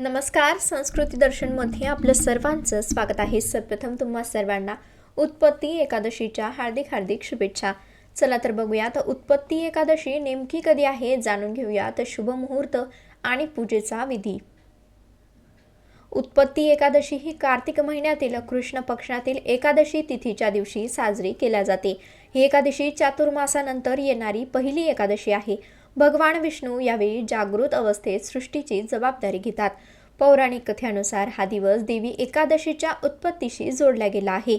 नमस्कार संस्कृती दर्शनमध्ये आपलं सर्वांचं स्वागत आहे. सर्वप्रथम तुम्हा सर्वांना उत्पत्ती एकादशीच्या हार्दिक हार्दिक शुभेच्छा. चला तर बघूयात उत्पत्ती एकादशी नेमकी कधी आहे जाणून घेऊयात शुभ मुहूर्त आणि पूजेचा विधी. उत्पत्ती एकादशी ही कार्तिक महिन्यातील कृष्ण पक्षातील एकादशी तिथीच्या दिवशी साजरी केल्या जाते. ही एकादशी चातुर्मासानंतर येणारी पहिली एकादशी आहे. भगवान विष्णू यावेळी जागृत अवस्थेत सृष्टीची जबाबदारी घेतात. पौराणिक कथेनुसार हा दिवस देवी एकादशीच्या उत्पत्तीशी जोडला गेला आहे.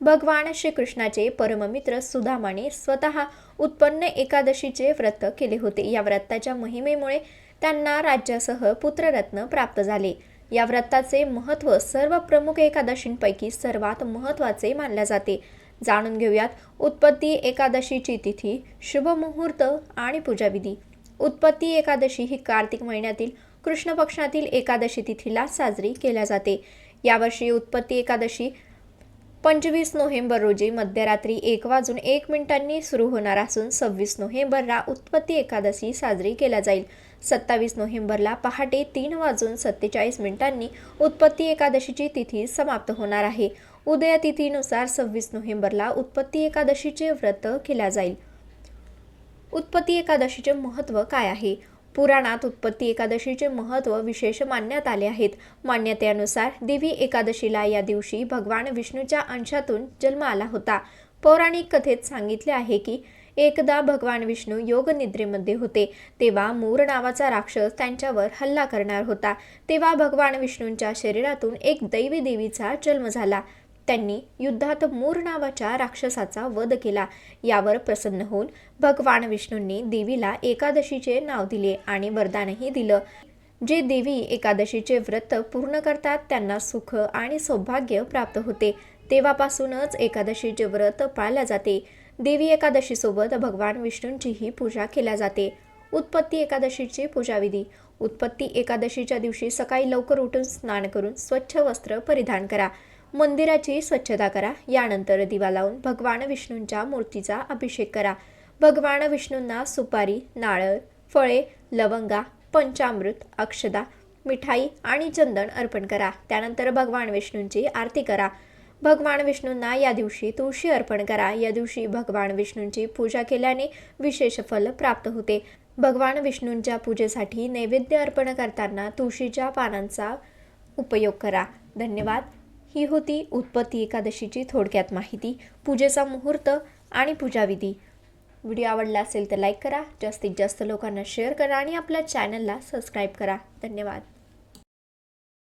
भगवान श्रीकृष्णाचे परममित्र सुदामाने स्वतः उत्पन्न एकादशीचे व्रत केले होते. या व्रताच्या महिमेमुळे त्यांना राज्यासह पुत्ररत्न प्राप्त झाले. या व्रताचे महत्त्व सर्व प्रमुख एकादशींपैकी सर्वात महत्त्वाचे मानले जाते. जाणून घेऊयात उत्पत्ती एकादशीची तिथी शुभ मुहूर्त आणि पूजाविधी. उत्पत्ती एकादशी ही कार्तिक महिन्यातील कृष्ण पक्षातील एकादशी तिथीला साजरी केल्या जाते. यावर्षी उत्पत्ती एकादशी पंचवीस नोव्हेंबर रोजी मध्यरात्री एक वाजून एक मिनिटांनी सुरू होणार असून सव्वीस नोव्हेंबरला उत्पत्ती एकादशी साजरी केल्या जाईल. सत्तावीस नोव्हेंबरला पहाटे तीन वाजून सत्तेचाळीस मिनिटांनी उत्पत्ती एकादशीची तिथी समाप्त होणार आहे. उदय तिथीनुसार सव्वीस नोव्हेंबरला उत्पत्ती एकादशीचे व्रत केल्या जाईल. उत्पत्ती एकादशीचे महत्त्व काय आहे? पुराणात उत्पत्ती एकादशीचे महत्त्व विशेष मानण्यात आले आहेत. मान्यतेनुसार देवी एकादशीला या दिवशी भगवान विष्णूच्या अंशातून जन्म आला होता. पौराणिक कथेत सांगितले आहे की एकदा भगवान विष्णू योग निद्रेमध्ये होते तेव्हा मूर नावाचा राक्षस त्यांच्यावर हल्ला करणार होता. तेव्हा भगवान विष्णूंच्या शरीरातून एक दैवी देवीचा जन्म झाला. त्यांनी युद्धात मूर नावाच्या राक्षसाचा वध केला. यावर प्रसन्न होऊन भगवान विष्णूंनी देवीला एकादशीचे नाव दिले आणि वरदानही दिलं. जे देवी एकादशीचे व्रत पूर्ण करतात त्यांना सुख आणि सौभाग्य प्राप्त होते. तेव्हापासूनच एकादशीचे व्रत पाळल्या जाते. देवी एकादशीसोबत भगवान विष्णूंचीही पूजा केल्या जाते. उत्पत्ती एकादशीची पूजाविधी. उत्पत्ती एकादशीच्या दिवशी सकाळी लवकर उठून स्नान करून स्वच्छ वस्त्र परिधान करा. मंदिराची स्वच्छता करा. यानंतर दिवा लावून भगवान विष्णूंच्या मूर्तीचा अभिषेक करा. भगवान विष्णूंना सुपारी नारळ फळे लवंगा पंचामृत अक्षदा मिठाई आणि चंदन अर्पण करा. त्यानंतर भगवान विष्णूंची आरती करा. भगवान विष्णूंना या दिवशी तुळशी अर्पण करा. या दिवशी भगवान विष्णूंची पूजा केल्याने विशेष फल प्राप्त होते. भगवान विष्णूंच्या पूजेसाठी नैवेद्य अर्पण करताना तुळशीच्या पानांचा उपयोग करा. धन्यवाद. ही होती उत्पत्ती एकादशीची थोडक्यात माहिती. पूजेचा मुहूर्त आणि पूजाविधी. व्हिडिओ आवडला असेल तर लाईक करा जास्तीत जास्त लोकांना शेअर करा आणि आपल्या चॅनलला सबस्क्राईब करा. धन्यवाद.